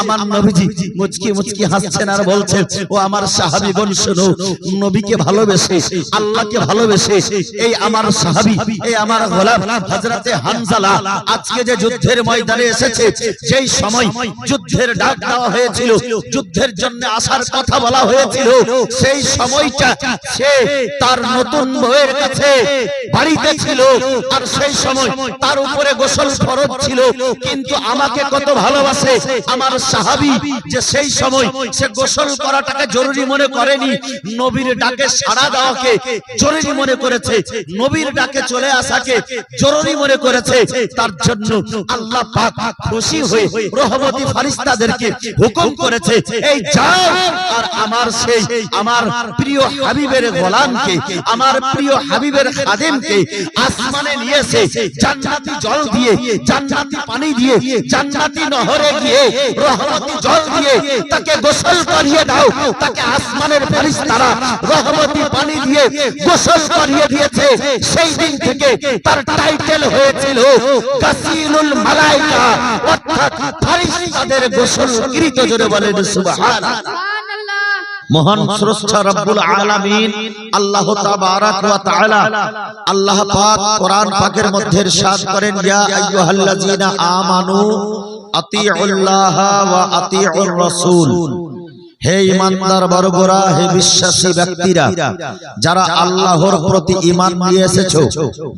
আমার নবীজি মুচকি মুচকি হাসছেন আর বলছেন ও আমার সাহাবীগণ শোনো নবীকে ভালোবেসে আল্লাহকে ভালোবেসে এই আমার সাহাবী এই আমার গোলাম হযরতে হামজালা আজকে যে যুদ্ধের ময়দানে এসেছে যেই সময় যুদ্ধের ডাক দেওয়া হয়েছিল যুদ্ধের জন্য আসার কথা বলা হয়েছিল সেই সময়টা সে তার নতুন বউয়ের কাছে বাড়িতে ছিল আর সেই সময় তার উপরে গোসল ফরজ ছিল কিন্তু আমাকে কত ভালোবাসে আমার সাহাবী যে সেই সময় সে গোসল করাটাকে জরুরি মনে করেনি, নবীর ডাকে সাড়া দেওয়াকে জরুরি মনে করেছে, নবীর ডাকে চলে আসাকে জরুরি মনে করেছে, তার জন্য আল্লাহ পাক খুশি হয়ে রহমতি ফারিস্তাদেরকে হুকুম করেছে, এই যাও, আর আমার সেই আমার প্রিয় হাবিবের গোলামকে, আমার প্রিয় হাবিবের খাদেমকে আসমানে নিয়েছে জান্নাতি জল দিয়ে, জান্নাতি পানি দিয়ে, জান্নাতি নহরে গিয়ে রহমতি জল দিয়ে তাকে গোসল করিয়ে দাও। তাকে আসমানের ফেরেশতারা রহমতি পানি দিয়ে গোসল করিয়ে দিয়েছে। সেই দিন থেকে তার টাইটেল হয়েছিল কাসিলুল মালাইকা। অর্থাৎ ফেরেশতাদের গোসল কৃত জোরে বলেন সুবহানাল্লাহ। মহান স্রষ্টা রব্বুল আলামিন আল্লাহ তাবারাক ওয়া তাআলা আল্লাহ পাক কোরআন পাকের মধ্যে ارشاد করেন ইয়া আইয়ুহাল্লাযিনা আমানু আতিউল্লাহ ওয়া আতিউর রাসূল। হে ইমানদার বর্গরা হে বিশ্বাসী ব্যক্তিরা, যারা আল্লাহর প্রতি ঈমান নিয়ে এসেছ,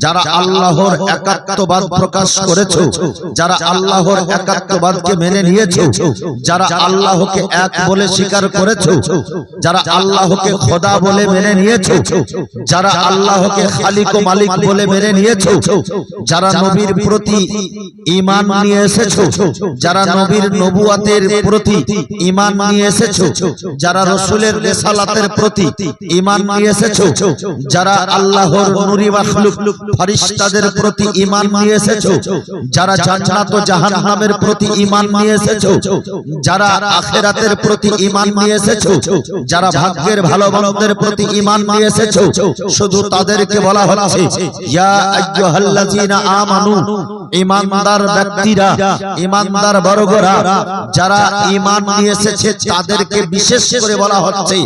যারা আল্লাহর একাত্মবাদ প্রকাশ করেছ, যারা আল্লাহর একাত্মবাদকে মেনে নিয়েছো, যারা আল্লাহকে এক বলে স্বীকার করেছ, যারা আল্লাহকে খোদা বলে মেনে নিয়েছো, যারা আল্লাহকে খালিক ও মালিক বলে মেনে নিয়েছো, যারা নবীর প্রতি ঈমান নিয়ে এসেছ, যারা নবীর নবুয়াতের প্রতি ঈমান নিয়ে এসেছ যারা রসুলের রেসালাতের প্রতি নিয়ে এসেছ যারা আল্লাহর নুরি মাখলুক ফেরেশতাদের প্রতি নিয়ে এসেছ যারা জান্নাত ও জাহান্নামের প্রতি নিয়ে এসেছ যারা আখিরাতের প্রতি নিয়ে এসেছ যারা ভাগ্যের ভালো মন্দের প্রতি নিয়ে এসেছ শুধু তাদেরকে বলা হচ্ছে ইয়া আইয়ুহাল্লাযীনা আমানু ঈমানদার ব্যক্তিরা বর্গরা যারা ঈমান নিয়ে এসেছে তাদেরকে বিশেষ করে বলা হচ্ছে,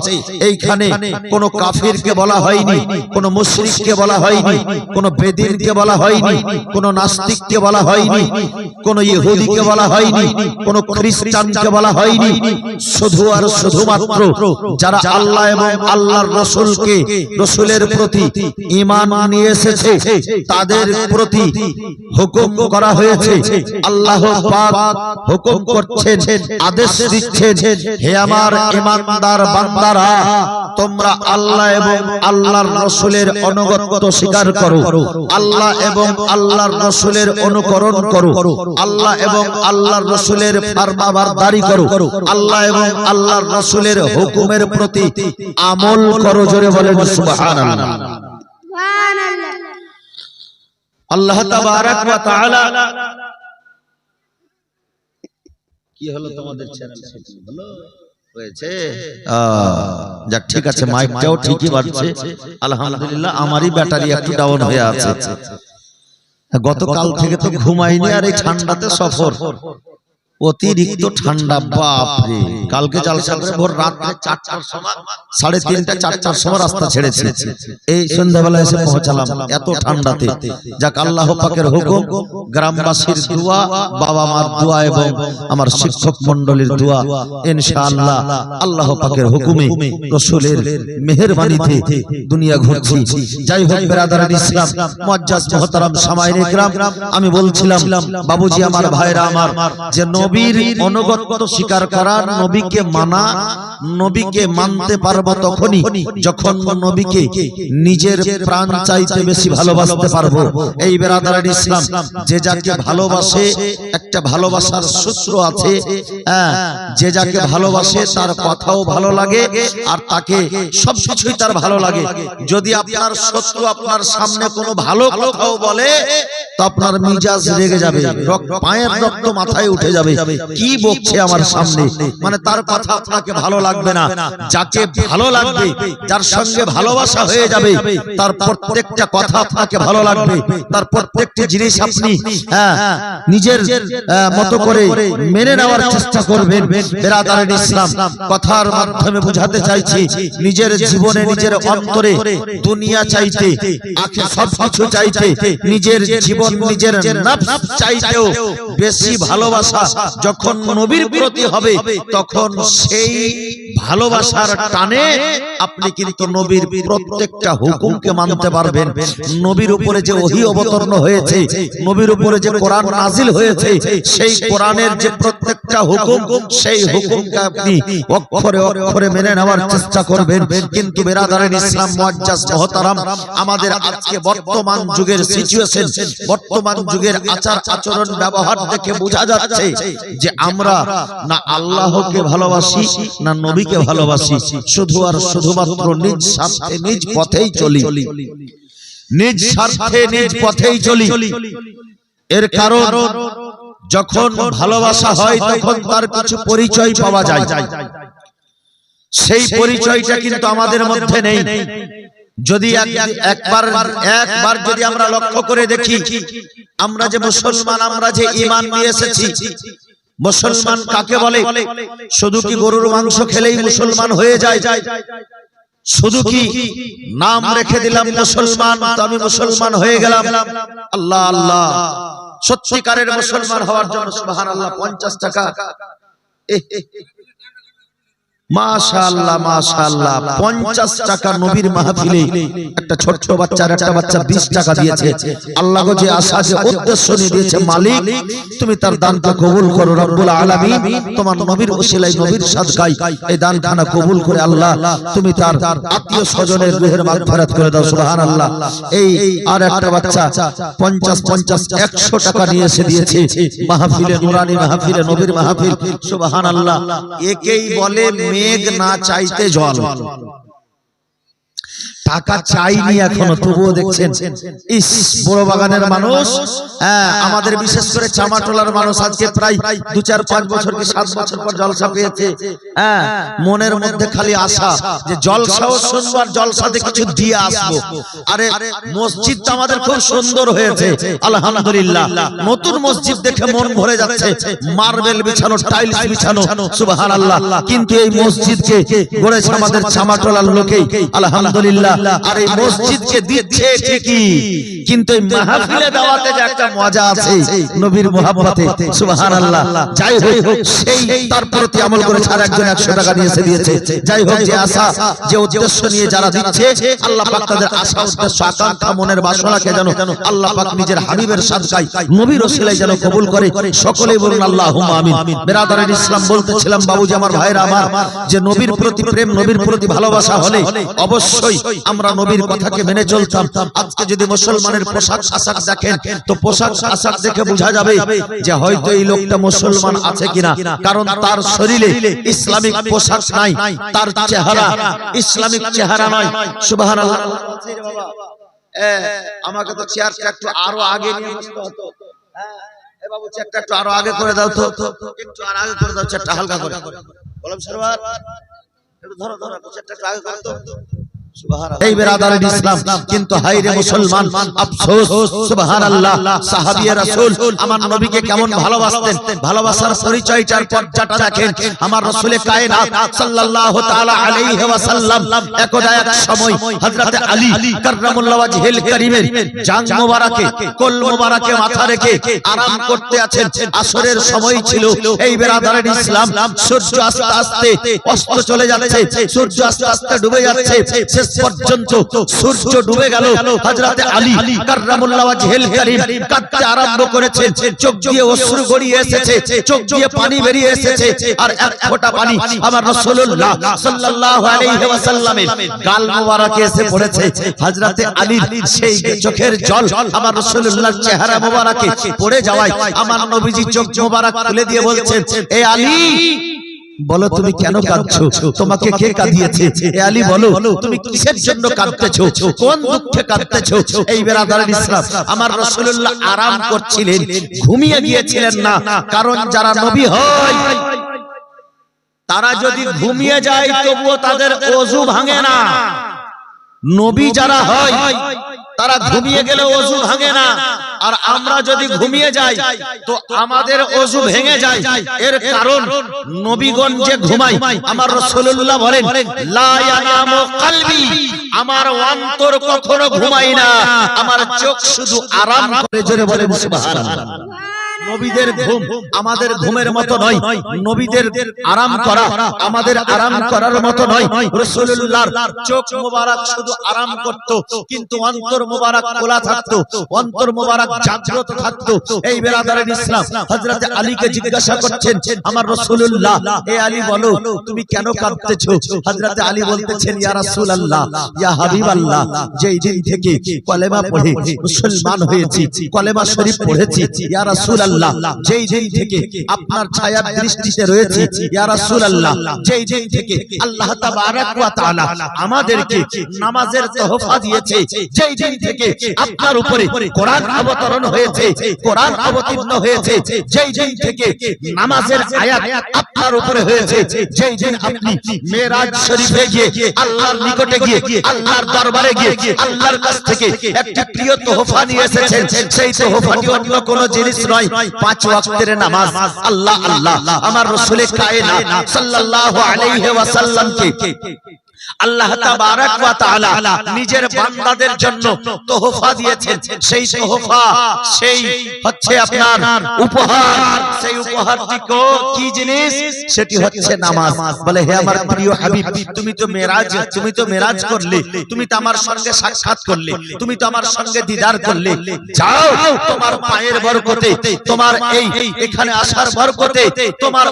এইখানে কোন কাফিরকে বলা হয়নি, কোন মুশরিককে বলা হয়নি, কোন বেদিনকে বলা হয়নি, কোন নাস্তিককে বলা হয়নি, কোন ইহুদিকে বলা হয়নি, কোন খ্রিস্টানকে বলা হয়নি। শুধু আর শুধুমাত্র যারা আল্লাহ এবং আল্লাহর রসুলকে রসুলের প্রতি ঈমান নিয়ে এসেছে, তাদের প্রতি হুকুম করা হয়েছে, আল্লাহ হুকুম করছেন, আদেশ দিচ্ছেন, হে আমার ইমানদার বান্দারা, তোমরা আল্লাহ এবং আল্লাহর রসুলের অনুগত্য স্বীকার করো। আল্লাহ এবং আল্লাহর রসুলের অনুকরণ করো। আল্লাহ এবং আল্লাহর রসুলের ফারমাবারদারি করো। আল্লাহ এবং আল্লাহর রসুলের হুকুমের প্রতি আমল করো জোরে বলেন, সুবহানাল্লাহ। আল্লাহ তাবারাক ওয়া তাআলা কি হলো তোমাদের চ্যানেল? হলো হয়েছে। যাক ঠিক আছে মাইকটাও ঠিকই বাড়ছে আলহামদুলিল্লাহ আমারই ব্যাটারি একটু ডাউন হয়ে আছে। গতকাল থেকে তো ঘুমাইনি আর এই ঠান্ডাতে সফর। অতিরিক্ত ঠান্ডা বাপ রে। কালকে জালসা করে ভোর রাত্রে চারটার সময় সাড়ে তিনটা চারটার সময় রাস্তা ছেড়েছি। এই সন্ধ্যাবেলা এসে পৌঁছালাম। এত ঠান্ডাতে। যাক আল্লাহ পাকের হুকুম গ্রামবাসীর দোয়া বাবা মার দোয়া এবং আমার শিক্ষক মন্ডলীর দোয়া। ইনশাআল্লাহ আল্লাহ পাকের হুকুমে রসুলের মেহেরবানিতে দুনিয়া ঘুরছি। যাই হোক বেরাদারান ইসলাম মুআজ্জাজ মুহতারাম সামাইন ইকরাম আমি বলছিলাম বাবুজি আমার ভাইরা আমার যে নবীর অনুগত্য স্বীকার করা নবীকে মানা, নবীকে মানতে পারব তখনই যখন নবীকে নিজের প্রাণ চাইতে বেশি ভালোবাসতে পারব। এই বেরাদারান ইসলাম, যে যাকে ভালোবাসে, একটা ভালোবাসার সূত্র আছে হ্যাঁ যে যাকে ভালোবাসে তার কথাও ভালো লাগে, আর তাকে সব কিছুই তার ভালো লাগে। যদি আপনার শত্রু আপনার সামনে কোনো ভালো কথাও বলে, তো আপনার মিজাজ রেগে যাবে পায়ের রক্ত মাথায় উঠে যাবে। কি বকছে আমার সামনে? মানে তার কথা আপনাকে ভালো লাগবে না। যাকে ভালো লাগবে যার সঙ্গে ভালোবাসা হয়ে যাবে তার প্রত্যেকটা কথা আপনাকে ভালো লাগবে তার প্রত্যেকটি জিনিস আপনি হ্যাঁ নিজের মতো করে মেনে নেওয়ার চেষ্টা করবেন। বেরাদারের ইসলাম কথার মাধ্যমে বোঝাতে চাইছি নিজের জীবনে নিজের অন্তরে দুনিয়া চাইতে আখে সব কিছু চাইতে নিজের জীবন নিজের নফস চাইতেও বেশি ভালোবাসা যখন নবীর প্রতি হবে, তখন সেই ভালোবাসার টানে আপনি কিন্তু নবীর প্রত্যেকটা হুকুমকে মানতে পারবেন। নবীর উপরে যে ওহি অবতরণ হয়েছে, নবীর উপরে যে কোরআন নাজিল হয়েছে, সেই কোরআনের যে প্রত্যেকটা হুকুম সেই হুকুমকে আপনি অক্ষরে অক্ষরে মেনে নেওয়ার চেষ্টা করবেন। কিন্তু বেরাদারের ইসলাম মুআজ্জাজ মহতারাম আমাদের আজকে বর্তমান যুগের সিচুয়েশন বর্তমান যুগের আচার আচরণ ব্যবহার দেখে বোঝা যাচ্ছে যে আমরা না আল্লাহকে ভালোবাসি না নবীকে ভালোবাসি। শুধু আর শুধুমাত্র নিজ স্বার্থে নিজ পথেই চলি। নিজ স্বার্থে নিজ পথেই চলি। এর কারণ যখন ভালোবাসা হয় তখন তার কিছু পরিচয় পাওয়া যায়। সেই পরিচয়টা কিন্তু আমাদের মধ্যে নেই। যদি একবার একবার যদি আমরা লক্ষ্য করে দেখি আমরা যে মুসলমান আমরা যে ইমান নিয়ে এসেছি মুসলমান কাকে বলে? শুধু কি গরুর মাংস খেলেই মুসলমান হয়ে যায়? শুধু কি নাম রেখে দিলাম মুসলমান আমি মুসলমান হয়ে গেলাম। আল্লাহ আল্লাহ। সত্যিকারের মুসলমান হওয়ার জন্য সুবহানাল্লাহ পঞ্চাশ টাকা। এহ, মাশাআল্লাহ মাশাআল্লাহ 50 টাকা নবীর মাহফিলে একটা ছোট্ট বাচ্চার একটা বাচ্চা 20 টাকা দিয়েছে। আল্লাহ গো যে আশা যে উদ্দেশ্য নিয়ে মালিক, তুমি তার দানটা কবুল করো রব্বুল তোমার নবীর নবীর এই কবুল করে আল্লাহ, তুমি তার আত্মীয় স্বজনের করে দাও এই আর একটা বাচ্চা 50 50 100 টাকা নিয়ে এসে দিয়েছে মাহফিলে, নুরানি মাহফিলে, নবীর মাহফিল একেই বলে মেঘ না চাইতে জল টাকা চাইনি এখনও তবুও দেখছেন ইস বড় বাগানের মানুষ। হ্যাঁ আমাদের বিশেষ করে চামাটোলার মানুষ আজকে প্রায় দু চার পাঁচ বছর কি সাত বছর পর জলসা পেয়েছে। হ্যাঁ মনের মধ্যে খালি আশা যে জলসাও শুনব আর জলসাতে কিছু দিয়ে আসব। আরে মসজিদটা আমাদের খুব সুন্দর হয়েছে। আলহামদুলিল্লাহ। নতুন মসজিদ দেখে মন ভরে যাচ্ছে। মার্বেল বিছানো টাইলস বিছানো। সুবহানাল্লাহ। কিন্তু এই মসজিদকে গড়েছে আমাদের চামাটোলার লোকেই আলহামদুলিল্লাহ আর এই মসজিদকে দিচ্ছে ঠিকই কিন্তু এই মাহফিলে দাওয়াতে যে একটা মজা আছে নবীর মোহাব্বতে সুবহানাল্লাহ যাই হোক সেই তার প্রতি আমল করে ছাড় একজন 100 টাকা নিয়ে দিয়েছে। যাই হোক যে আশা যে উদ্দেশ্য নিয়ে যারা দিচ্ছে আল্লাহ পাক তাদের আশা উদ্দেশ্য আকাঙ্ক্ষা মনের বাসনাকে যেন আল্লাহ পাক নিজের হাবিবের সাদকায় নবীর ওসিলায় যেন কবুল করে সকলেই বলুন আল্লাহুম্মা আমিন। বেরাদারের ইসলাম বলতেছিলাম বাবুজি আমার ভাইরা আমার যে নবীর প্রতি প্রেম নবীর প্রতি ভালোবাসা হলে অবশ্যই আমরা নবীর কথাকে মেনে চলতাম। আজকে যদি মুসলমানের পোশাক আশাক দেখেন তো পোশাক আশাক দেখে বোঝা যাবে যে হয়তো এই লোকটা মুসলমান আছে কিনা। কারণ তার শরীরে ইসলামিক পোশাক নাই তার চেহারা ইসলামিক চেহারা নয় সুবহানাল্লাহ। আমাকে তো চেয়ারটা একটু আরও আগে নিয়ে বসতে হতো। হ্যাঁ, বাবু চেয়ারটা একটু আরও আগে করে দাও তো। একটু আর আগে করে দাও চেয়ারটা হালকা করে। বললাম সরবার একটু ধরো ধরো চেয়ারটা একটু আগে করে দাও এই বেরাদারের ইসলাম কিন্তু হাইরে মুসলমান আফসোস সুবহানাল্লাহ সাহাবিয়ে রাসূল আমার নবীকে কেমন ভালোবাসতেন? ভালোবাসার পরিচয়টার পর্যাটা দেখেন আমার রাসূলে কায়নাত সাল্লাল্লাহু তাআলা আলাইহি ওয়াসাল্লাম একদা এক সময় হযরতে আলী কাররামুল্লাহ ওয়াজহিল কারীমের জান মোবারকে কোল মোবারকে মাথা রেখে আরাম করতে আছেন। আসরের সময় ছিল। এই বেরাদারের ইসলাম সূর্য আস্তে আস্তে অস্ত চলে যাচ্ছে। সূর্য আস্তে আস্তে ডুবে যাচ্ছে শেষ পর্যন্ত সূর্য ডুবে গেল। হযরতে আলী কাররামুল্লাহ ওয়াজহিল কারীম কাঁদতে আরম্ভ করেছেন। চোখ দিয়ে অশ্রু গড়িয়ে এসেছে, চোখ দিয়ে পানি বেরিয়ে এসেছে, আর এক ফোঁটা পানি আমার রাসূলুল্লাহ সাল্লাল্লাহু আলাইহি ওয়াসাল্লামের গাল মোবারকে এসে পড়েছে। হযরতে আলীর সেই চোখের জল আমার রাসূলুল্লাহর চেহারা মোবারকে পড়ে যাওয়ায় আমার নবীজি চোখ মোবারক খুলে দিয়ে বলছেন, এ আলী বলো তুমি কেন কাঁদছো? তোমাকে কে কাঁদিয়েছে? এ আলী বলো তুমি কিসের জন্য কাঁদতেছো কোন দুঃখে কাঁদতেছো এই বেরাদারের ইসলাম আমার রাসূলুল্লাহ আরাম করছিলেন ঘুমিয়ে গিয়েছিলেন না কারণ যারা নবী হয় তারা যদি ঘুমিয়ে যায় তবুও তাদের অজু ভাঙে না। নবী যারা হয় তারা ঘুমিয়ে গেলে অজু ভাঙে না। আর আমরা যদি ঘুমিয়ে যাই, তো আমাদের অজু ভেঙে যায়। এর কারণ নবীগণ যে ঘুমাই আমার রসুল্লাহ বলেন আমার অন্তর কখনো ঘুমাই না। আমার চোখ শুধু আরাম করে জোরে বলেন, সুবহানাল্লাহ। নবীদের ঘুম আমাদের ঘুমের মতো নয়। নবীদের আরাম করা আমাদের আরাম করার মতো নয়। রাসূলুল্লাহর চোখ মোবারক শুধু আরাম করত কিন্তু অন্তর মোবারক খোলা থাকতো অন্তর মোবারক জাগ্রত থাকতো। এই বেরাদারের ইসলাম হযরত আলীকে জিজ্ঞাসা করছেন আমার রাসূলুল্লাহ এ আলী বলো তুমি কেন কাঁদতেছো? হযরত আলী বলতেছেন ইয়া রাসূলুল্লাহ ইয়া হাবিবাল্লাহ যেই দিন থেকে কলেমা পড়ে মুসলমান হয়েছি কলেমা শরীফ পড়েছি ইয়া রাসূলুল্লাহ যেই দিন থেকে আপনার ছায়ার দৃষ্টিতে রয়েছে ইয়া রাসূলুল্লাহ যেই দিন থেকে আল্লাহ তাবারাক ওয়া তাআলা আমাদেরকে নামাজের তোহফা দিয়েছে যেই দিন থেকে আপনার উপরে কোরআন অবতরণ হয়েছে কোরআন অবতীর্ণ হয়েছে যেই দিন থেকে নামাজের আয়াত আপনার উপরে হয়েছে যেই দিন আপনি মেরাজ শরীফে গিয়ে আল্লাহর নিকটে গিয়ে আল্লাহর দরবারে গিয়ে আল্লাহর কাছ থেকে একটি প্রিয় তোহফা নিয়ে এসেছেন সেই তোহফাটি অন্য কোনো জিনিস নয় আল্লাহ আল্লাহ আমার রসুলের কায়না সাল্লাল্লাহু আলাইহি ওয়াসাল্লামকে আল্লাহ নিজের বান্দাদের জন্য তোহফা দিয়েছেন। সেই তোহফা সেই হচ্ছে আপনার উপহার। সেই উপহারটি কি জিনিস? সেটি হচ্ছে নামাজ। বলে হে আমার প্রিয় হাবিব তুমি তো মেরাজ তুমি তো মেরাজ করলে তুমি তো আমার সঙ্গে সাক্ষাৎ করলে তুমি তো আমার সঙ্গে দিদার করলে যাও তোমার পায়ের বরকতে তোমার এই এখানে আসার বরকতে তোমার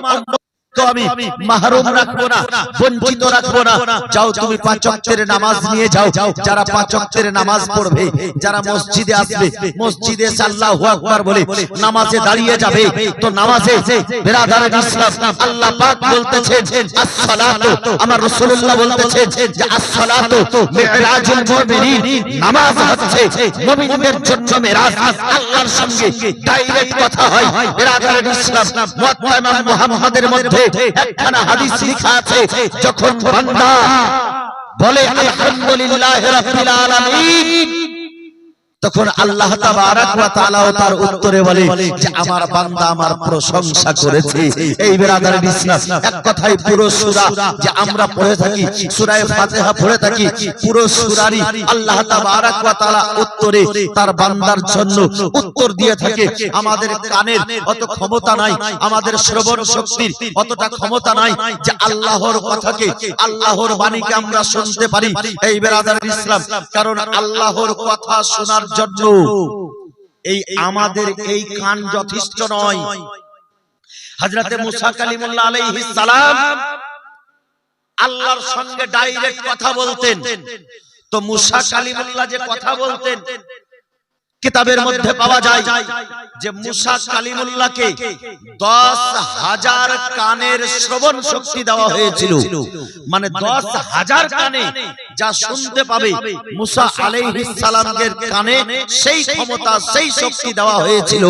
তো আমি মাহরুম রাখব না, বঞ্চিত রাখব না। যাও তুমি পাঁচ ওয়াক্তের নামাজ নিয়ে যাও। যারা পাঁচ ওয়াক্তের নামাজ পড়বে, যারা মসজিদে আসবে, মসজিদে এসে আল্লাহু আকবার বলে নামাজে দাঁড়িয়ে যাবে। তো নামাজে আল্লাহ মধ্যে একখানা হাদিস লেখা আছে যখন বান্দা বলে আলহামদুলিল্লাহ রাব্বিল আলামিন তখন আল্লাহ তার উত্তরে বলে যে আমার বান্দা আমার প্রশংসা করেছে। এই বেরাদারের ইসলাম এক কথায় পুরো সূরা যে আমরা পড়ে থাকি সূরা ফাতিহা পড়ে থাকি পুরো সূরারই আল্লাহ তাআলা উত্তরে তার বান্দার জন্য উত্তর দিয়ে থাকে আমাদের কানের অত ক্ষমতা নাই আমাদের শ্রবণ শক্তির অতটা ক্ষমতা নাই যে আল্লাহর কথাকে আল্লাহর বাণীকে আমরা শুনতে পারি। এই বেরাদারের ইসলাম কারণ আল্লাহর কথা শোনার জন্য এই আমাদের এই কান যথেষ্ট নয়। হাজরাতে মুসা কালিমুল্লাহ আলাইহিস সালাম আল্লাহর সঙ্গে ডাইরেক্ট কথা বলতেন। তো মুসা কালিমুল্লাহ যে কথা বলতেন। কিতাবের মধ্যে পাওয়া যায় যে মুসা কালিমুল্লাহকে দশ হাজার কানের শ্রবণ শক্তি দেওয়া হয়েছিল। মানে দশ হাজার কানে যা শুনতে পাবে মুসা আলাইহিস সালামের কানে সেই ক্ষমতা সেই শক্তি দেওয়া হয়েছিল।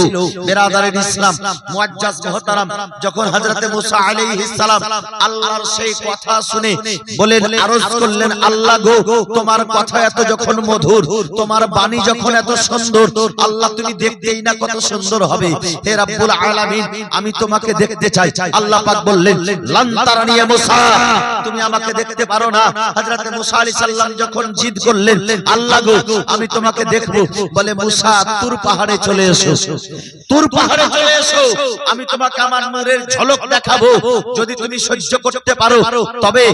বেরাদারের ইসলাম মুআজ্জাজ মুহতারাম যখন হযরতে মুসা আলাইহিস সালাম আল্লাহর সেই কথা শুনে বলেন আরজ করলেন আল্লাহ গো তোমার কথা এত যখন মধুর তোমার বাণী যখন এত সুন্দর আল্লাহ তুমি দেখতেই না কত সুন্দর হবে। হে রাব্বুল আলামিন আমি তোমাকে দেখতে চাই। আল্লাহ পাক বললেন লান তারানি মুসা। তুমি আমাকে দেখতে পারো না। হযরতে মুসা আলাইহিস সালাম যখন জিদ করলেন আল্লাহ গো আমি তোমাকে দেখব। বলে মুসা তুর পাহাড়ে চলে এসো। তুর পাহাড়ে চলে এসো। আমি তোমাকে আমার নূরের ঝলক দেখাবো। যদি তুমি সহ্য করতে পারো তবে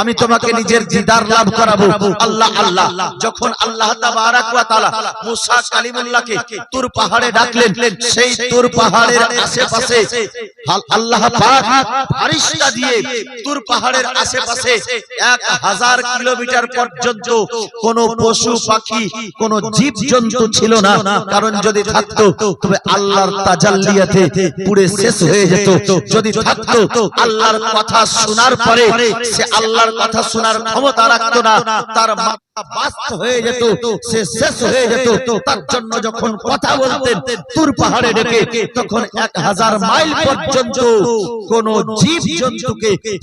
আমি তোমাকে নিজের দিদার লাভ করাবো। আল্লাহ আল্লাহ। যখন আল্লাহ তাবারাক ওয়া তাআলা মুসা কালিমুল্লাহকে তুর পাহাড়ে ডাকলেন সেই তুর পাহাড়ের আশেপাশে আল্লাহ পাক ফারিস্তা দিয়ে তুর পাহাড়ের আশেপাশে এক হাজার কিলোমিটার পর্যন্ত কোনো পশু পাখি কোনো জীব জন্তু ছিল না। কারণ যদি থাকতো তবে আল্লাহর তাজাল্লিয়াতে পুড়ে শেষ হয়ে যেত। যদি থাকতো আল্লাহর কথা শোনার পরে সে আল্লাহর কথা শোনার ক্ষমতা রাখতো না। তার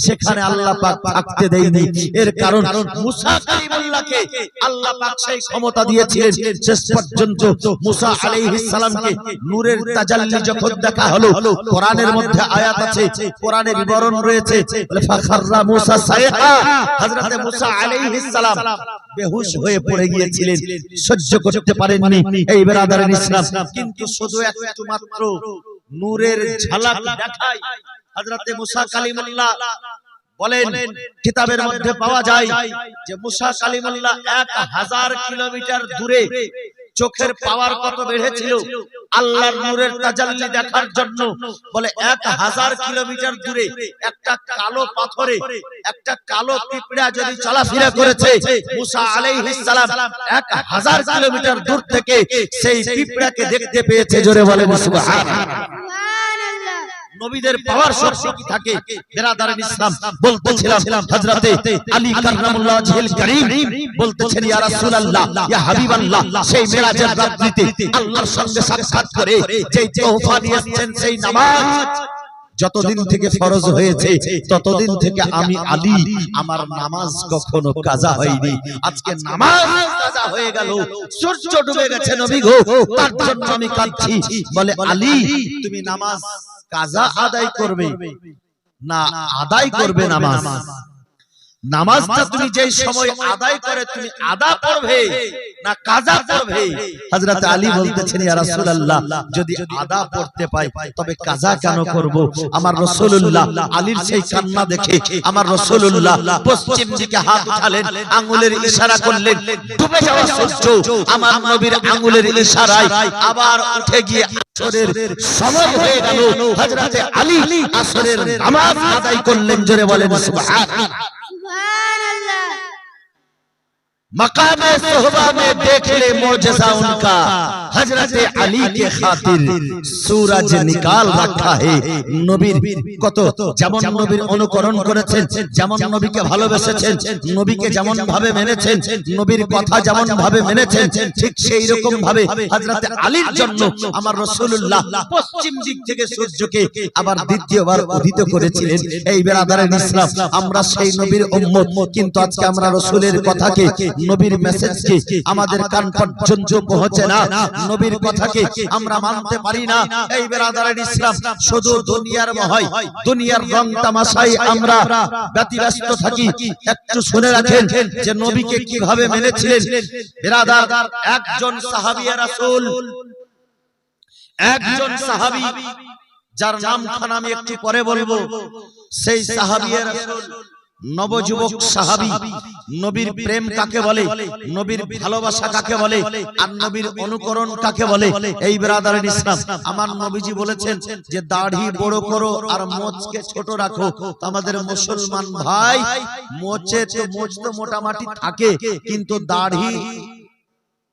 সেখানে আল্লাহ থাকতে দেয়নি। এর কারণ আল্লাহ সেই ক্ষমতা দিয়েছিলেন। শেষ পর্যন্ত মুসা আলাইহিস নূরের তাজাল্লি যখন দেখা হলো, কোরআনের মধ্যে আয়াত আছে কোরআনে বিবরণ রয়েছে বেহুশ হয়ে পড়ে গিয়েছিলেন। সহ্য করতে পারেননি। এই বেরাদারের ইসলাম কিন্তু শুধু একটু মাত্র নূরের ঝালাক দেখায় হযরতে মুসা কালিমুল্লাহ বলেন কিতাবের মধ্যে পাওয়া যায় যে মুসা কালিমুল্লাহ এক হাজার কিলোমিটার দূরে চোখের পাওয়ার কত বেড়েছিল? আল্লাহর নূরের তাজাল্লি দেখার জন্য বলে এক হাজার কিলোমিটার দূরে একটা কালো পাথরে একটা কালো পিঁপড়া যদি চলাফেরা করেছে মুসা আলাইহিস সালাম এক হাজার কিলোমিটার দূর থেকে সেই পিঁপড়াকে দেখতে পেয়েছে জোরে বলে সুবহানাল্লাহ। নবীদের পাওয়ার শক্তি কি থাকে? বেরাদারের ইসলাম বলতেছিলাম, হযরতে আলী কাররামুল্লাহ ওয়াজহিল কারীম বলতেছেন, ইয়া রাসূলুল্লাহ, ইয়া হাবিবাল্লাহ, সেই মিরাজের রাত্রিতে আল্লাহর সঙ্গে সাক্ষাৎ করে যেই তোহফা নিয়েছেন সেই নামাজ যতদিন থেকে ফরজ হয়েছে, ততদিন থেকে আমি আলী, আমার নামাজ কখনো কাজা হয়নি। আজকে নামাজ কাজা হয়ে গেল, সূর্য ডুবে গেছে নবী গো, তার জন্য আমি কাঁদছি। বলে, আলী, তুমি নামাজ কাজা আদায় করবে না আদায় করবে নামাজ। নামাজটা তুমি যেই সময় আদায় করে তুমি আদা পড়বে না কাজা পড়বে হযরত আলী বলতেছেন ইয়া রাসূলুল্লাহ যদি আদা পড়তে পাই তবে কাজা কেন করব? আমার রাসূলুল্লাহ আলীর সেই কান্না দেখে আমার রাসূলুল্লাহ পশ্চিম দিকে হাত উঠালেন আঙ্গুলের ইশারা করলেন ডুবে যাওয়া সূর্য আমার নবীর আঙ্গুলের ইশারায় আবার উঠে গিয়ে আসরের সময় হয়ে গেল হযরতে আলী আসরের নামাজ আদায় করলেন জোরে বলেন সুবহানাল্লাহ সুবহানাল্লাহ मकाम सोहबा में देख ले मोजजा उनका हजरत अली के खातिर सूरज निकाल रखा है নবীর কত যেমন নবীর অনুকরণ করেছেন যেমন নবীকে ভালোবেসেছেন নবীকে যেমন ভাবে মেনেছেন নবীর কথা যেমন ভাবে মেনেছেন ঠিক সেই রকম ভাবে হযরত আলীর জন্য আমার রাসূলুল্লাহ পশ্চিম দিক থেকে সূর্যকে আবার দ্বিতীয়বার উদিত করেছিলেন এই বেরাদারের ইসলাম আমরা সেই নবীর উম্মত কিন্তু আজকে আমরা রাসূলের কথাকে নবীর মেসেজকে আমাদের কান পর্যন্ত পৌঁছে না? নবীর কথাকে আমরা মানতে পারি না? এই বেরাদারের ইসলাম শুধু দুনিয়ার হয় দুনিয়ার রং তামাশাই আমরা ব্যতিব্যস্ত থাকি। একটু শুনে রাখেন যে নবীকে কীভাবে মেনেছিলেন? বেরাদার একজন সাহাবিয়া রাসূল। একজন সাহাবী। যার নাম খান আমি একটু পরে বলব। সেই সাহাবিয়া রাসূল। নবযুবক সাহাবী নবীর প্রেম কাকে বলে নবীর ভালোবাসা কাকে বলে আর নবীর অনুকরণ কাকে বলে? এই ব্রাদারের ইসলাম আমার নবীজি বলেছেন যে দাড়ি বড় করো আর মোচকে ছোট রাখো। আমাদের মুসলমান ভাই মোচে তো মোচ তো মোটামুটি থাকে কিন্তু দাড়ি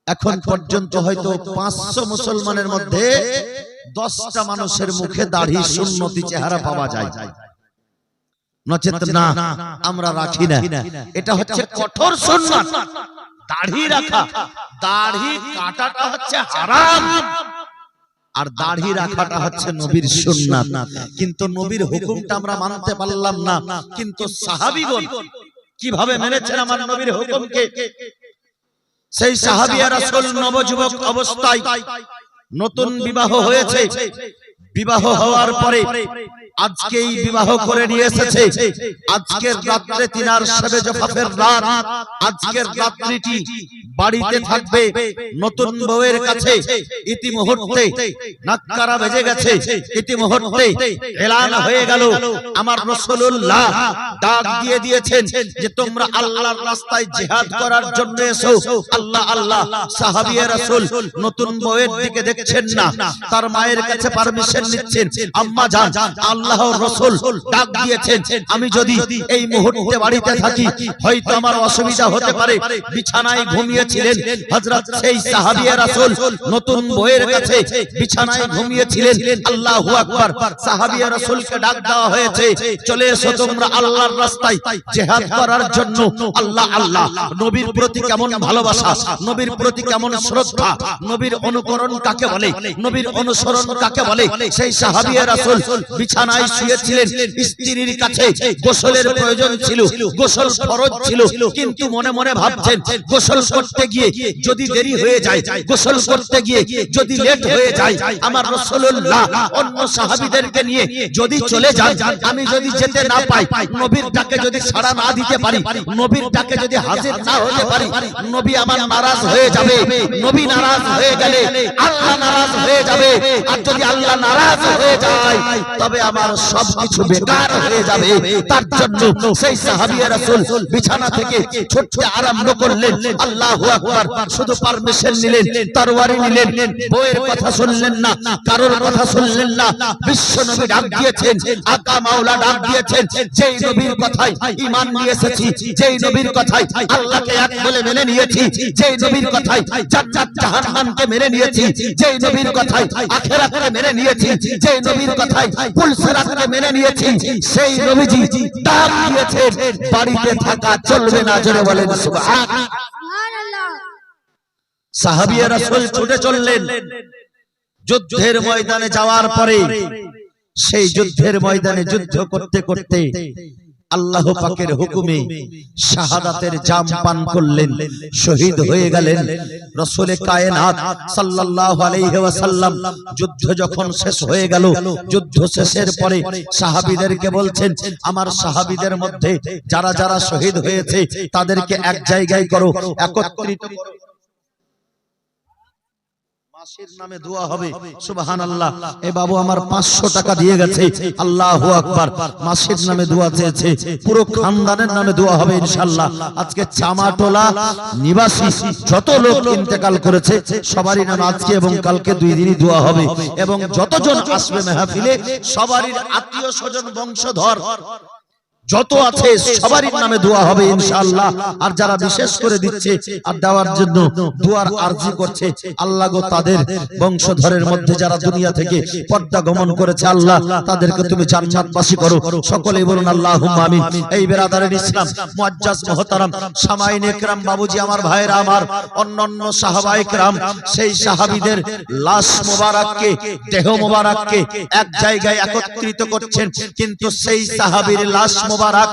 এখন পর্যন্ত হয়তো পাঁচশো মুসলমানের মধ্যে দশটা মানুষের মুখে দাড়ি সুন্নতি চেহারা পাওয়া যায়। নচেত না আমরা রাখি না। এটা হচ্ছে কঠোর সুন্নাত। দাড়ি রাখা। দাড়ি কাটাটা হচ্ছে হারাম। আর দাড়ি রাখাটা হচ্ছে নবীর সুন্নাত। কিন্তু নবীর হুকুমটা আমরা মানতে পারলাম না। কিন্তু কীভাবে মেনেছেন আমার নবীর হুকুমকে? সেই সাহাবিয়া রাসূল নবযুবক অবস্থায় নতুন বিবাহ হয়েছে। বিবাহ হওয়ার পরে আজকেই বিবাহ করে নিয়ে এসেছে আজকের রাত্রে তিনার সেবে জফাফের রাত। আজকের রাত্রিটি বাড়িতে থাকবে নতুন বউয়ের কাছে। ইতি মুহূর্তে নাক্কারা বেজে গেছে। ইতি মুহূর্তে এলান হয়ে গেল। আমার রাসূলুল্লাহ ডাক দিয়ে দিয়েছেন যে তোমরা আল্লাহর রাস্তায় জিহাদ করার জন্য এসো। আল্লাহ আল্লাহ সাহাবিয়ে রাসূল নতুন বউয়ের দিকে দেখছেন না। তার মায়ের কাছে পারমিশন নিচ্ছেন। আম্মা জান আল্লাহর রসুল ডাক দিয়েছেন আমি যদি এই মুহূর্তে বাড়িতে থাকি হয়তো আমার অসুবিধা হতে পারে বিছানায় ঘুমিয়েছিলেন হযরত সেই সাহাবিয়া রাসূল নতুন বইয়ের কাছে বিছানায় ঘুমিয়েছিলেন আল্লাহু আকবার সাহাবিয়া রাসূলকে ডাক দেওয়া হয়েছে চলে এসো তোমরা আল্লাহর রাস্তায় জিহাদ করার জন্য আল্লাহ আল্লাহ নবীর প্রতি কেমন ভালোবাসা নবীর প্রতি কেমন শ্রদ্ধা নবীর অনুকরণ কাকে বলে নবীর অনুসরণ কাকে বলে সেই সাহাবিয়া রাসূল বিছানায় শুয়েছিলেন। স্ত্রীর কাছে গোসলের প্রয়োজন ছিল, গোসল ফরজ ছিল। কিন্তু মনে মনে ভাবছেন, গোসল করতে গিয়ে যদি দেরি হয়ে যায়, গোসল করতে গিয়ে যদি লেট হয়ে যায়, আমার রাসূলুল্লাহ অন্য সাহাবীদেরকে নিয়ে যদি চলে যান, আমি যদি যেতে না পাই নবীর ডাকে যদি সাড়া না দিতে পারি নবীর ডাকে যদি হাজির না হতে পারি, নবী আমার নারাজ হয়ে যাবে, নবী নারাজ হয়ে গেলে, আল্লাহ নারাজ হয়ে যাবে। আর যদি আল্লাহ নারাজ হয়ে যায়, তবে আমার সবকিছু বেকার হয়ে যাবে। তার জন্য সেই সাহাবিয়া রাসূল বিছানা থেকে ছুটতে আরম্ভ করলেন। আল্লাহু আকবার, শুধু পারমিশন নিলেন তরবারি নিলেন, বইয়ের কথা শুনলেন না, কারোর কথা শুনলেন না। বিশ্ব নবী ডাক দিয়েছেন, আকা মাওলা ডাক দিয়েছেন, যেই নবীর কথায় ঈমান নিয়ে এসেছি, যেই নবীর কথায় আল্লাহকে এক বলে মেনে নিয়েছি, যেই নবীর কথায় জান্নাত জাহান্নামকে মেনে নিয়েছি, যেই নবীর কথায় আখিরাতকে মেনে নিয়েছি, যেই নবীর কথাই কথায় পুলসিরাতকে মেনে নিয়েছি সেই নবীজি দাম দিয়েছেন বাড়িতে থাকা চলবে না জোরে বলেন সাহাবিয়া রাসূল ছুটে চললেন। যুদ্ধের ময়দানে যাওয়ার পরে সেই যুদ্ধের ময়দানে যুদ্ধ করতে করতে আল্লাহ পাকের হুকুমে শাহাদাতের জাম পান করলেন শহীদ হয়ে গেলেন। রসুলে কায়নাত সাল্লাল্লাহু আলাইহি ওয়াসাল্লাম যুদ্ধ যখন শেষ হয়ে গেল যুদ্ধ শেষের পরে সাহাবীদেরকে বলছেন আমার সাহাবীদের মধ্যে যারা যারা শহীদ হয়েছে তাদেরকে এক জায়গায় করো একত্রিত করো। মাসির নামে দোয়া হবে। সুবহানাল্লাহ। এ বাবু আমার 500 টাকা দিয়ে গেছে। আল্লাহু আকবার। মাসির নামে দোয়া চেয়েছে। পুরো খানদানের নামে দোয়া হবে ইনশাআল্লাহ। আজকে চামাটোলা নিবাসী যত লোক ইন্তেকাল করেছে সবারই নামে আজকে এবং কালকে দুই দিনই দোয়া হবে। এবং যতজন আসবে মেহফিলে সবারই আত্মীয় স্বজন বংশধর। যত আছে সবারই নামে দোয়া হবে ইনশাআল্লাহ। আর যারা বিশেষ করে দিচ্ছে আর দেওয়ার জন্য দোয়ার আরজি করছে আল্লাহ গো তাদের বংশধরের মধ্যে যারা দুনিয়া থেকে পর্দা গমন করেছে আল্লাহ তাদেরকে তুমি জান্নাতবাসী করো। সকলেই বলুন আল্লাহুম্মা আমিন। এই বেরাদারের ইসলাম মুআজ্জাজ মুহতারাম সামাইন একরাম বাবুজি আমার ভাইরা আমার অন্যান্য সাহাবা একরাম সেই সাহাবীদের লাশ মোবারককে দেহ মোবারককে এক জায়গায় একত্রিত করছেন কিন্তু সেই সাহাবীর লাশ মোবারক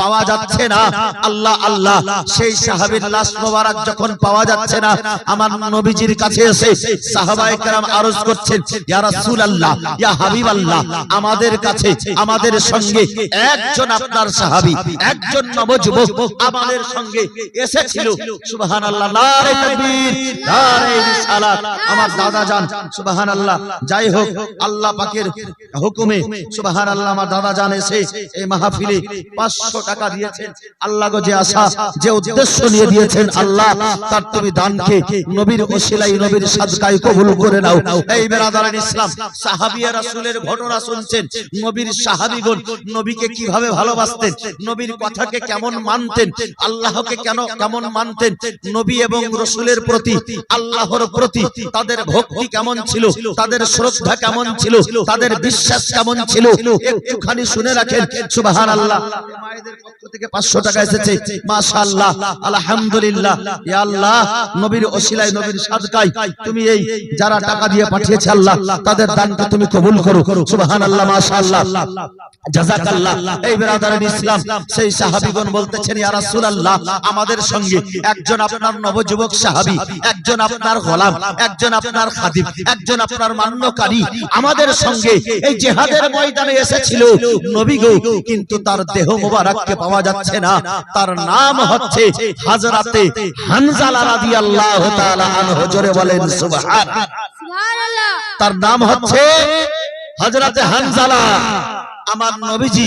পাওয়া যাচ্ছে না। আল্লাহ আল্লাহ, সেই সাহাবীর লাশ মোবারক যখন পাওয়া যাচ্ছে না, আমার নবীজির কাছে এসে সাহাবায়ে কেরাম আরজ করছেন, ইয়া রাসূলুল্লাহ, ইয়া হাবিবাল্লাহ, আমাদের কাছে, আমাদের সঙ্গে একজন আপনার সাহাবী, একজন নবযুবক আমাদের সঙ্গে এসেছিল। সুবহানাল্লাহ, নারে তাকবীর, নারে রিসালাত। আমার দাদা জান সুবহানাল্লাহ, যাই হোক, আল্লাহ পাকের হুকুমে, সুবহানাল্লাহ, আমার দাদা জান এসে এই মাহফিলে 500 টাকা দিয়েছেন। আল্লাহ যে আশা যে উদ্দেশ্য নিয়ে দিয়েছেন আল্লাহ তার তুমি দানকে নবীর ওসিলাই নবীর সাদকায় কবুল করে নাও। এই বেরাদারান ইসলাম সাহাবিয়া রাসূলের ঘটনা শুনছেন। নবীর সাহাবীগণ নবীকে কীভাবে ভালোবাসতেন? নবীর কথাকে কেমন মানতেন? আল্লাহকে কেন কেমন মানতেন? নবী এবং রাসূলের প্রতি আল্লাহর প্রতি তাদের ভক্তি কেমন ছিল? তাদের শ্রদ্ধা কেমন ছিল? তাদের বিশ্বাস কেমন ছিল? একটুখানি শুনে রাখেন সুবহানাল্লাহ মায়েদের পক্ষ থেকে 500 টাকা এসেছে। মাশাআল্লাহ। আলহামদুলিল্লাহ। আল্লাহ, নবীর ওসিলায় নবীর সাদকায় তুমি এই যারা টাকা দিয়ে পাঠিয়েছে আল্লাহ, তাদের দানকে তুমি কবুল করো। সুবহানাল্লাহ, মাশাআল্লাহ। জাযাকাল্লাহ। এই বেরাদারের ইসলাম, সেই সাহাবীগণ বলতেছেন রাসূলুল্লাহ, আমাদের সঙ্গে একজন আপনার নবযুবক সাহাবী, একজন আপনার গোলাম, একজন আপনার খাদিম, একজন আপনার মান্যকারী আমাদের সঙ্গে এই জিহাদের ময়দানে এসেছিল। নবী গো, কিন্তু তার দেহ মোবারককে পাওয়া যাচ্ছে না। তার নাম হচ্ছে হযরতে হানজালা রাদিয়াল্লাহু তাআলা আনহু। জোরে বলেন সুবহান। সুবহানাল্লাহ। তার নাম হচ্ছে হযরতে হানজালা। আমার নবীজি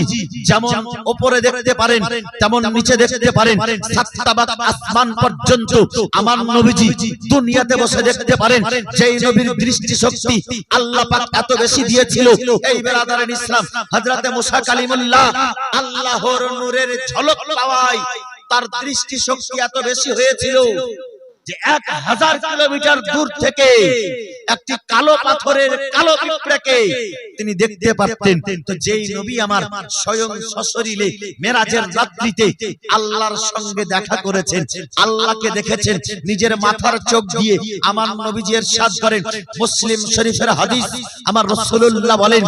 যেমন উপরে দেখতে পারেন, তেমন নিচে দেখতে পারেন। সাত তাবাক আসমান পর্যন্ত আমার নবীজি দুনিয়াতে বসে দেখতে পারেন। যেই নবীর দৃষ্টি শক্তি আল্লাহ পাক এত বেশি দিয়েছিল। এই বেরাদারের ইসলাম, হযরতে মুসা কালিমুল্লাহ, আল্লাহর নূরের ঝলক পাওয়ায় তার দৃষ্টি শক্তি এত বেশি হয়েছিল। যে এক হাজার কিলোমিটার দূর থেকে একটি কালো পাথরের কালো পিঁপড়াকে তিনি দেখতে পারতেন। তো যেই নবী আমার স্বয়ং সশরীরে মেরাজের রাত্রিতে আল্লাহর সঙ্গে দেখা করেছেন, আল্লাহকে দেখেছেন, নিজের মাথার চোখ দিয়ে আমার নবীজি এরশাদ করেন। মুসলিম শরীফের হাদিস আমার রাসূলুল্লাহ বলেন,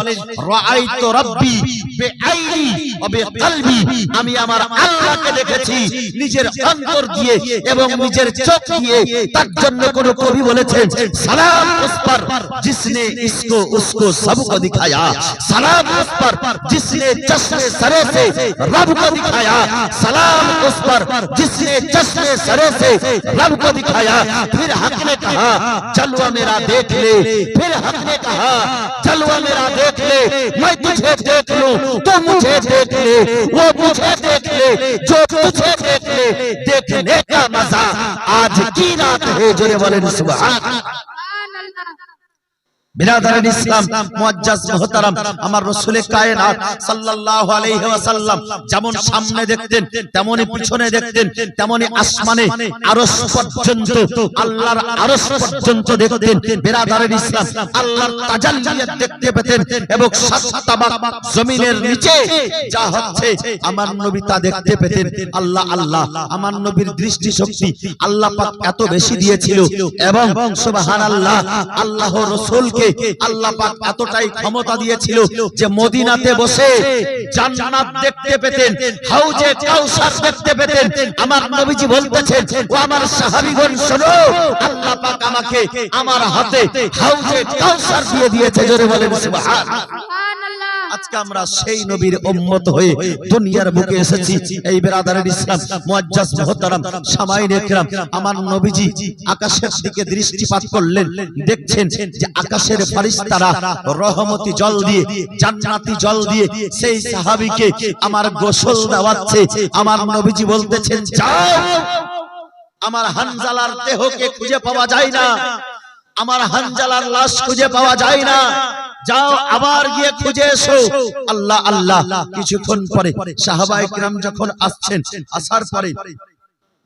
রাআইতু রাব্বি বিআইনি ওয়া বিকলবি। আমি আমার আল্লাহকে দেখেছি নিজের অন্তর দিয়ে এবং নিজের চোখ দিয়ে তার জন্য কোন কবি বলেছেন সালাম उस पर जिसने इसको उसको सबको दिखाया सलाम उस पर जिसने चश्मे सरे से रब को दिखाया सलाम उस पर जिसने चश्मे सरे से रब को दिखाया फिर हक ने कहा जलवा मेरा देख ले फिर हक ने कहा जलवा मेरा देख ले मैं तुझे देख लूं तो मुझे देख ले वो मुझे देख ले जो तुझे देख ले देखने का मज़ा आज की रात है जो बोले सुबह বিরাদারান ইসলাম মুআজ্জাজ মুহতারাম, আমার রাসূলের কায়নাত সাল্লাল্লাহু আলাইহি ওয়াসাল্লাম যেমন সামনে দেখতেন, তেমনি পিছনে দেখতেন, তেমনি আসমানে আরশ পর্যন্ত, আল্লাহর আরশ পর্যন্ত দেখতেন বিরাদারান ইসলাম। আল্লাহর তাজাল্লিয়াত দেখতে পেতেন এবং সাত তাবাক জমিনের নিচে যা হচ্ছে, আমার নবী তা দেখতে পেতেন। আল্লাহ আল্লাহ, আমার নবীর দৃষ্টি শক্তি আল্লাহ পাক এত বেশি দিয়েছিল এবং সুবহানাল্লাহ, আল্লাহ রাসূলকে আল্লাহ পাক এতটাই ক্ষমতা দিয়েছিল যে মদিনাতে বসে জান্নাত দেখতে পেতেন হাউজে কাউসার দেখতে পেতেন। আমার নবীজি বলতেছেন ও আমার সাহাবীগণ শোনো আল্লাহ পাক আমাকে আমার হাতে হাউজে কাউসার দিয়ে দিয়েছে জোরে বলেন সুবহানাল্লাহ আজকে আমরা সেই নবীর উম্মত হয়ে দুনিয়ার বুকে এসেছি। এই বেরাদারের ইসলাম মুআজ্জাজ মুহতারাম সামাইন একরাম আমার নবীজি আকাশের দিকে দৃষ্টিপাত করলেন দেখছেন যে আকাশের ফারিস্তারা রহমতি জল দিয়ে জান্নাতি জল দিয়ে সেই সাহাবীকে আমার গোসল দেওয়াচ্ছে আমার নবীজি বলতেছেন যাও! আমার হানজালার দেহকে খুঁজে পাওয়া যায় না। আমার হানজালার লাশ খুঁজে পাওয়া যায় না। যাও আবার গিয়ে খুঁজে এসো। আল্লাহ আল্লাহ কিছুক্ষণ পরে সাহাবা ইকরাম যখন আসছেন আসার পরে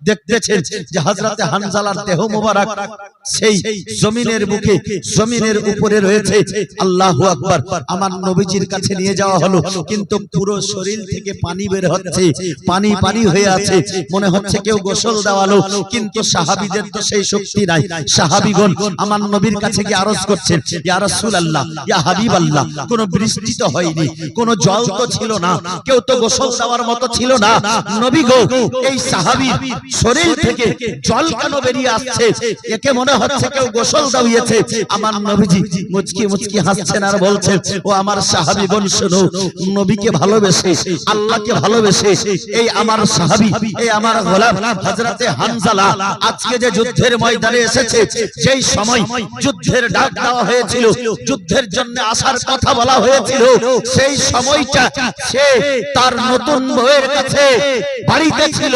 দেখতেছেন যে হযরতে হানজালার দেহ মোবারক সেই জমিনের বুকে, জমিনের উপরে রয়েছে। আল্লাহু আকবার, আমার নবীজির কাছে নিয়ে যাওয়া হলো। কিন্তু পুরো শরীর থেকে পানি বের হচ্ছে, পানি পানি হয়ে আছে। মনে হচ্ছে কেউ গোসল দেওয়ালো, কিন্তু সাহাবীদের তো সেই শক্তি নাই। সাহাবীগণ আমার নবীর কাছে গিয়ে আরজ করছেন, ইয়া রাসূলুল্লাহ, ইয়া হাবিবাল্লাহ, কোনো বৃষ্টি তো হয়নি, কোনো জল তো ছিল না, কেউ তো গোসল দেওয়ার মতো ছিল না। নবী গো, এই সাহাবীর শরীর থেকে জল কেন বেরিয়ে আসছে? একে মনে হচ্ছে কেউ গোসল দাইয়েছে আমার নবীজি মুচকি মুচকি হাসছেন আর বলছেন ও আমার সাহাবী বোন শোনো নবীকে ভালোবেসে আল্লাহকে ভালোবেসে এই আমার সাহাবী এই আমার গোলাম হযরতে হামজালা আজকে যে যুদ্ধের ময়দানে এসেছে সেই সময় যুদ্ধের ডাক দেওয়া হয়েছিল যুদ্ধের জন্য আসার কথা বলা হয়েছিল সেই সময়টা সে তার নতুন বউয়ের কাছে বাড়িতে ছিল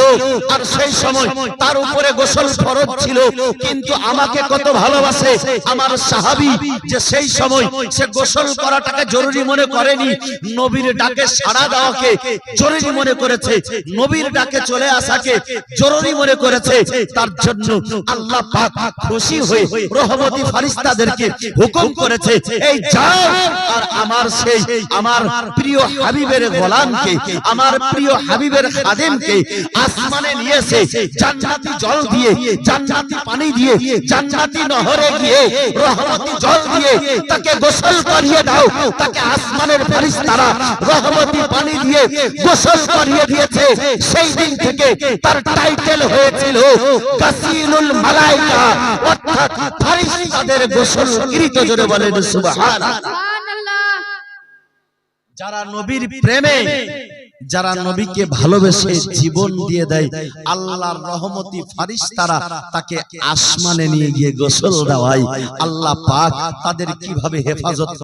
আর সেই সময় তার উপরে গোসল ফরজ ছিল কিন্তু আমাকে কত ভালোবাসে আমার সাহাবী যে সেই সময় সে গোসল করাটাকে জরুরি মনে করেনি নবীর ডাকে সাড়া দেওয়াকে জরুরি মনে করেছে নবীর ডাকে চলে আসাকে জরুরি মনে করেছে তার জন্য আল্লাহ পাক খুশি হয়ে রহমতি ফারিস্তাদেরকে হুকুম করেছে এই যাও আর আমার সেই আমার প্রিয় হাবিবের গোলামকে আমার প্রিয় হাবিবের খাদেমকে আসমানে নিয়ে এসে জান্নাতি জল দিয়ে জান্নাতি পানি দিয়ে জান্নাতি নহরে গিয়ে রহমতি জল দিয়ে তাকে গোসল করিয়ে দাও। তাকে আসমানের ফেরেশতারা রহমতি পানি দিয়ে গোসল করিয়ে দিয়েছে। সেই দিন থেকে তার টাইটেল হয়েছিল কাসিলুল মালাইকা। অর্থাৎ ফেরেশতাদের গোসল কৃত জোরে বলেন সুবহানাল্লাহ। যারা নবীর প্রেমে যারা নবীকে ভালোবেসে জীবন দিয়ে দেয় আল্লাহর রহমতি ফারিস তারা তাকে আসমানে নিয়ে গিয়ে গোসল দেওয়ায়। আল্লাহ পাক তাদের কীভাবে হেফাজত